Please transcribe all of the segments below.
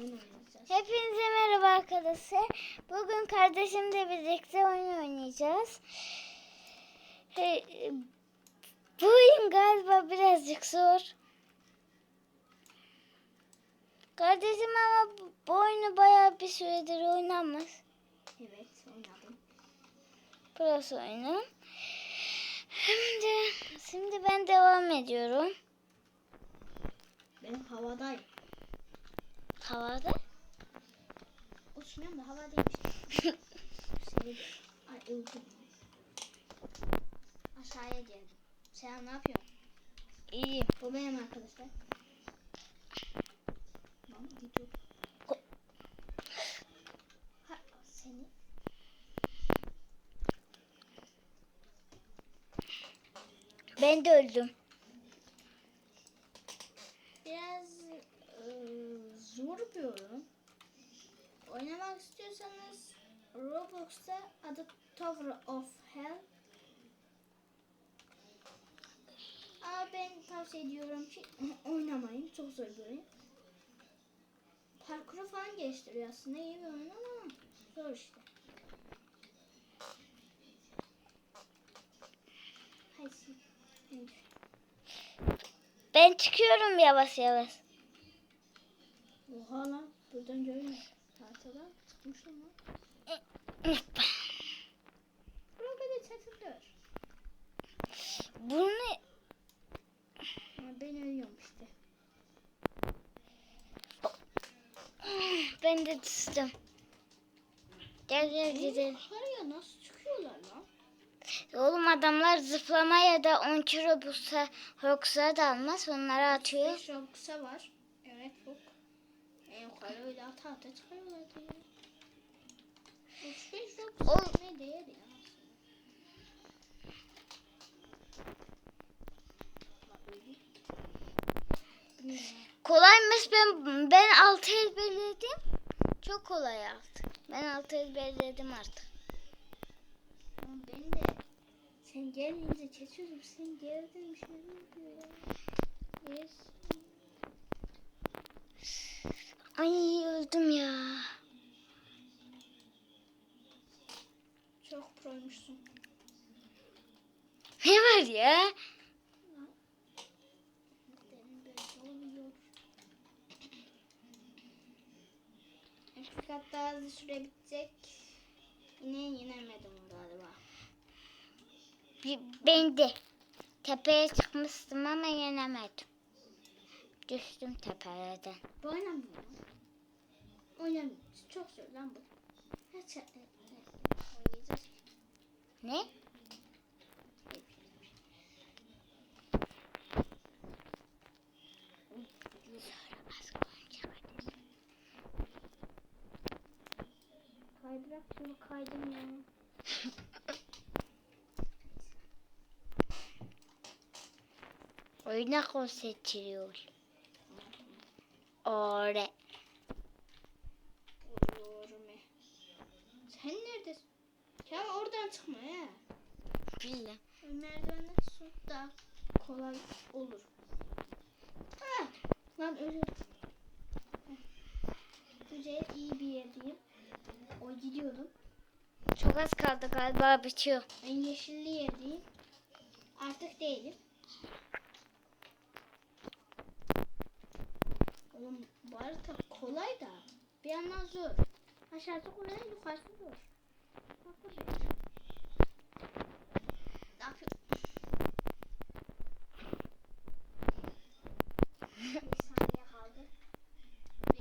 Hepinize merhaba arkadaşlar. Bugün kardeşimle birlikte oyun oynayacağız. Bu oyun galiba birazcık zor. Kardeşim ama bu- bu oyunu bayağı bir süredir oynamaz. Evet oynadım. Burası oyunu. Şimdi, şimdi ben devam ediyorum. Ben havadayım. Havada. Uçmuyorum da. Şey, ay uykum. Aşağıya geldim. Sen ne yapıyorsun? İyi. Bu benim arkadaşlar. Tamam gidiyor. Ha, seni. Ben de öldüm. Biraz eee, zor bir oyun. Oynamak istiyorsanız Roblox'ta adı Tower of Hell. Ama ben tavsiye ediyorum ki oynamayın. Çok zor bir oyun. Parkuru falan geliştiriyor aslında. iyi bir oyun ama zor işte. Ben çıkıyorum yavaş yavaş. Oha lan buradan görünüyor. Çıkmışım lan. Buraya kadar çatılıyor. Bu ne? Ama ben ölüyorum işte. Ben de düştüm. Gel gel gidelim. Yukarıya nasıl çıkıyorlar lan? Oğlum adamlar zıplama ya da 10 kilo bulsa Rox'a da almaz onları atıyor. 5 Robux'a var. Evet çok. En yukarı öyle ata ata çıkarıyorlar diye. 35 Robux O- ne değer ya? Kolaymış ben ben altı ezberledim. Çok kolay altı. Ben altı ezberledim artık. Ben de sen gelince çekiyorum sen geldin bir şey diyor ya. Yes. Ay öldüm ya. Çok proymuşsun. Ne var ya? Daha hızlı süre bitecek. Yine yenemedim galiba. Ben de tepeye çıkmıştım ama yenemedim. Düştüm tepelerden. Bu oynamıyor. Oynamıyor. Çok zor lan bu. E, e, oynayacağız? Ne? Kaydırak şunu kaydım ya. Oyuna konsantre Ore. Oluyorum ya. Sen neredesin? Ya oradan çıkma ya. Billah. Merdivenden çok daha kolay olur. Ha, lan öyle. Güzel iyi bir yerdeyim. O gidiyordum. Çok az kaldı galiba bitiyor. Ben yeşilli yerdeyim. Artık değilim. Oğlum bu harita kolay da bir yandan zor. Aşağısı kolay yukarısı zor.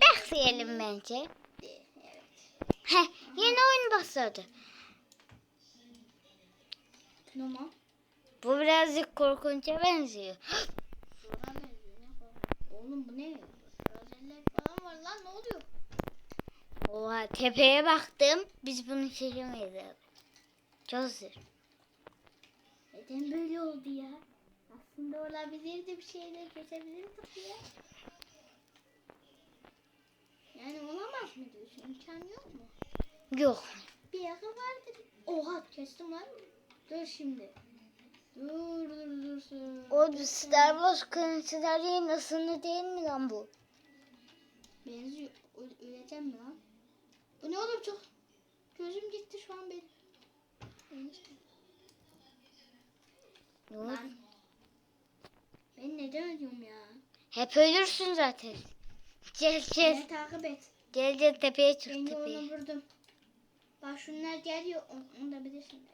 Bekleyelim bence. Heh, yeni oyun başladı. Tamam. Bu birazcık korkunca benziyor. Oğlum bu ne? Lazerler falan var lan ne oluyor? Oha tepeye baktım. Biz bunu çekemeyiz abi. Çok zor. Neden böyle oldu ya? Aslında olabilirdi bir şeyler geçebilirdik ya. Yani olamaz mı diyorsun? İmkan yok mu? Yok. Bir yaka vardır. Oha kestim lan. Dur şimdi. Dur dur dur. dur. O Star Wars kırıntıları nasıl değil mi lan bu? Benziyor. O- bu ne oğlum çok gözüm gitti şu an benim. Ne oldu? Ben, ben neden ölüyorum ya? Hep ölürsün zaten. Gel gel. Beni takip et. Gel gel tepeye çık Beni tepeye. onu vurdum. Bak şunlar geliyor. Onu, da bilirsin.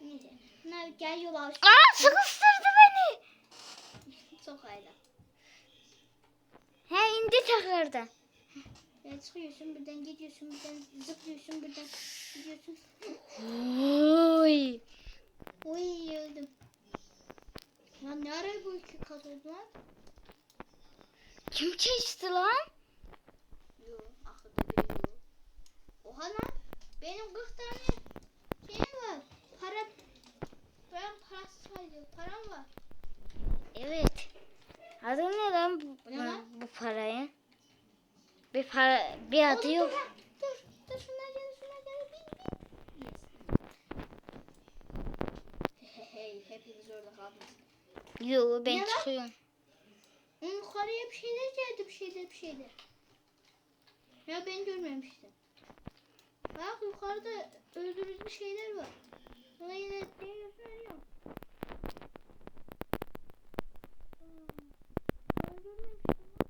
Neyse. Bunlar geliyorlar. Aa sıkıştırdı beni. Sokayla. He indi tekrardan. Ya çıkıyorsun buradan gidiyorsun buradan zıplıyorsun buradan gidiyorsun. Oy. Oy öldüm. Ya ne ara bu iki kat oldu lan? Kim çeşti lan? Yok akılda biri yok. Oha lan benim 40 tane şeyim var. Para ben parası sayıyor. Param var. Evet. Adı ne lan bu, Bu lan? bu parayın? Bir para bir adı Oğlum, yok. Dur, dur, dur şunlar gel, şunlar gel. Bin, bin. Yes. Hey, hey, hepiniz orada kaldınız. Yo ben Ne çıkıyorum. Onun yukarıya bir şeyler geldi, bir şeyler, bir şeyler. Ya ben görmemiştim. Bak yukarıda öldürücü şeyler var. Bana yine şey gösteriyor. Hmm, ben görmemiştim lan.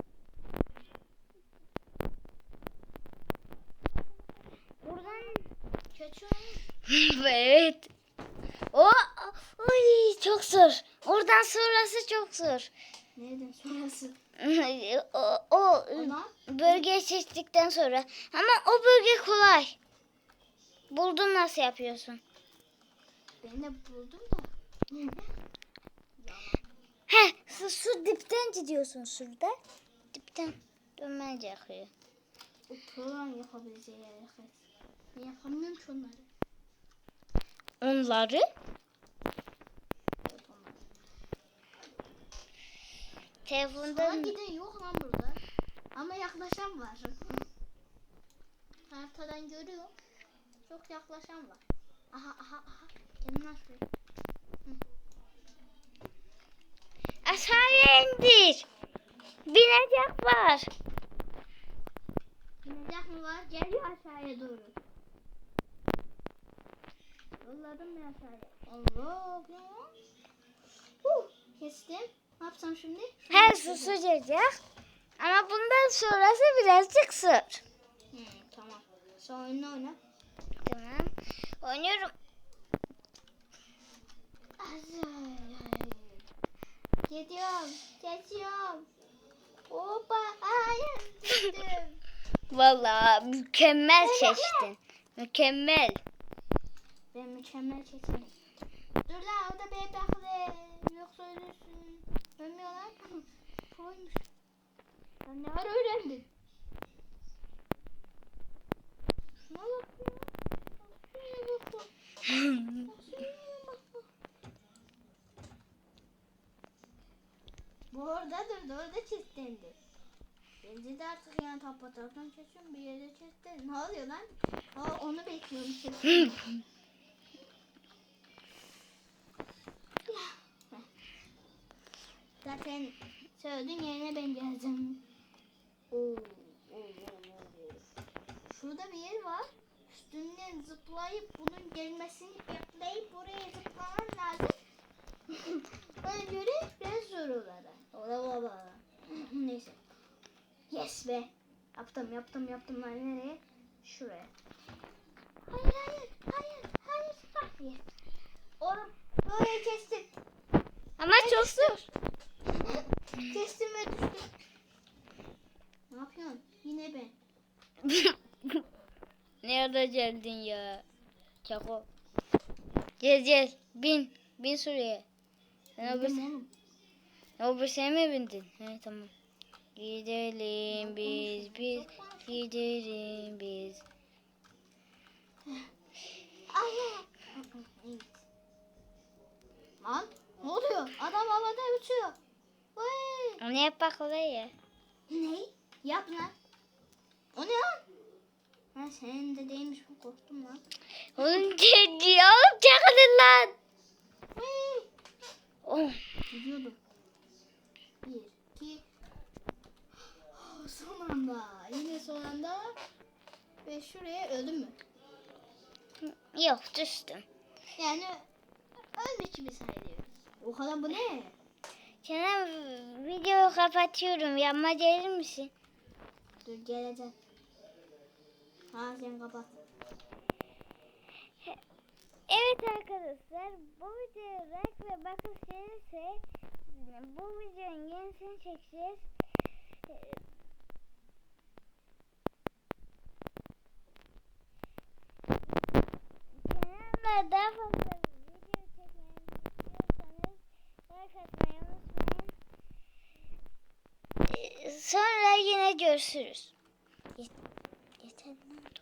Buradan Kaçıyor. evet. O oy çok zor. Oradan sonrası çok zor. Nereden sonrası? o, o Ona bölgeyi seçtikten sonra. Ama o bölge kolay. Buldun nasıl yapıyorsun? ben de buldum da. He, su, su dipten gidiyorsun şurada. Dipten gerekiyor. O program yapabileceği hareket. Ben yapamıyorum ki onları. Onları. Sağa telefondan giden yok lan burada. Ama yaklaşan var. Haritadan görüyorum. Çok yaklaşan var. Aha aha aha. Kendini açıyor. aşağıya indir. Binecek var. Binecek mi var? Geliyor aşağıya doğru. Yolladım ben aşağıya. Allah ya. Uh, kestim. Ne yapsam şimdi? Şunu Her keseceğim. susacak. Ama bundan sonrası birazcık sır. Hmm, tamam. Sonra oyunu oyna. Tamam. Oynuyorum. Gidiyorum. Geçiyorum. Hoppa. Hayır. Vallahi mükemmel seçtin. Mükemmel. Ben mükemmel çekerim. Dur lan o da beni bekle. Yoksa ölürsün. Ölmüyor lan. Koymuş. Ben ne ara öğrendim. Şuna bak ya. Şuna bak. Bu orada durdu. Orada çistendi. Bence de artık yani tapatardan çekiyorum bir yere çistendi. Ne oluyor lan? Aa, onu bekliyorum. Zaten söyledin yerine ben geldim. Oo. Şurada bir yer var. Üstünden zıplayıp bunun gelmesini bekleyip buraya zıplaman lazım. Bana göre biraz zor olarak. Ola baba. Neyse. Yes be. Yaptım yaptım yaptım. Ben nereye? Şuraya. Hayır hayır hayır hayır. Yes. Oğlum böyle kestim. Ama çok zor. Kestim ve düştüm. Ne yapıyorsun? Yine ben. ne ara geldin ya? Çako. Gel gel. Bin. Bin şuraya. Sen öbür, Bildim oğlum. öbür sen mi bindin? He tamam. Gidelim biz biz. Gidelim biz. Ay. Lan ne oluyor? Adam havada uçuyor. Vay. Onu yap bak oraya. Ne? Yap lan. O ne lan? Ha senin de değilmiş bu korktum lan. Oğlum dedi oğlum çakılın lan. Oh. Gidiyordum. Bir, iki. Oh, son anda. Yine son anda. Ve şuraya öldüm mü? Yok düştüm. Yani ölmüş gibi sayılıyoruz. O kadar bu ne? Kenan videoyu kapatıyorum. Yapma gelir misin? Dur geleceğim. Ha sen kapat. Evet arkadaşlar bu videoya like ve bakış gelirse bu videonun yenisini çekeceğiz. Kenan'la daha fazla Görüşürüz. Yeter ne oldu?